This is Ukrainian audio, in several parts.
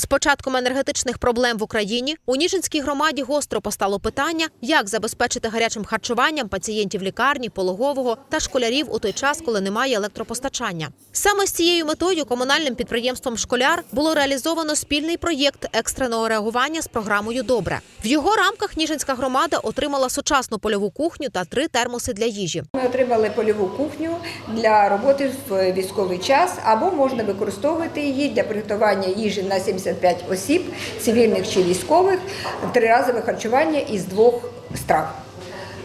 З початком енергетичних проблем в Україні у Ніжинській громаді гостро постало питання, як забезпечити гарячим харчуванням пацієнтів лікарні, пологового та школярів у той час, коли немає електропостачання. Саме з цією метою комунальним підприємством Школяр було реалізовано спільний проєкт екстреного реагування з програмою Добре. В його рамках Ніжинська громада отримала сучасну польову кухню та три термоси для їжі. Ми отримали польову кухню для роботи в військовий час, або можна використовувати її для приготування їжі на 75 осіб, цивільних чи військових, триразове харчування із двох страв.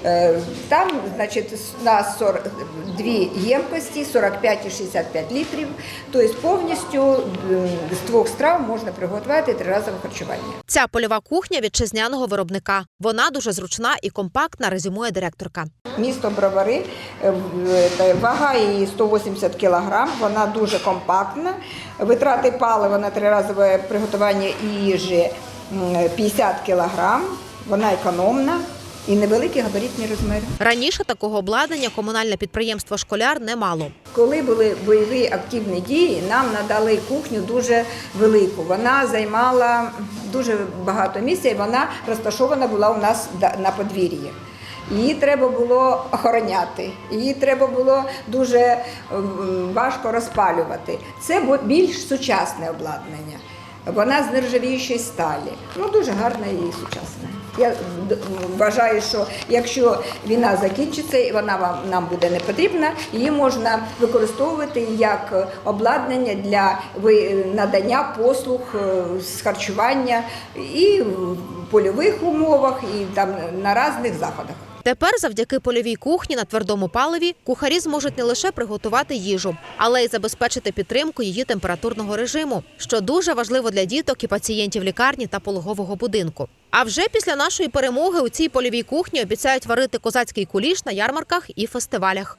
Е, Там, значить, на 40, дві ємкості 45 і 65 літрів. Тобто повністю з двох страв можна приготувати триразове харчування. Ця польова кухня вітчизняного виробника. Вона дуже зручна і компактна, резюмує директорка. Місто Бровари, е, е, вага її 180 кг, вона дуже компактна. Витрати палива на триразове приготування їжі 50 кг, вона економна і невеликий габаритний розмір. Раніше такого обладнання комунальне підприємство Школяр не мало. Коли були бойові активні дії, нам надали кухню дуже велику. Вона займала дуже багато місця, і вона розташована була у нас на подвір'ї. Її треба було охороняти, її треба було дуже важко розпалювати. Це більш сучасне обладнання. Вона з нержавіючої сталі. Ну дуже гарна і сучасна. Я вважаю, що якщо війна закінчиться і вона вам нам буде не потрібна, її можна використовувати як обладнання для надання послуг е, з харчування і в польових умовах, і там на різних заходах. Тепер, завдяки польовій кухні на твердому паливі, кухарі зможуть не лише приготувати їжу, але й забезпечити підтримку її температурного режиму, що дуже важливо для діток і пацієнтів лікарні та пологового будинку. А вже після нашої перемоги у цій польовій кухні обіцяють варити козацький куліш на ярмарках і фестивалях.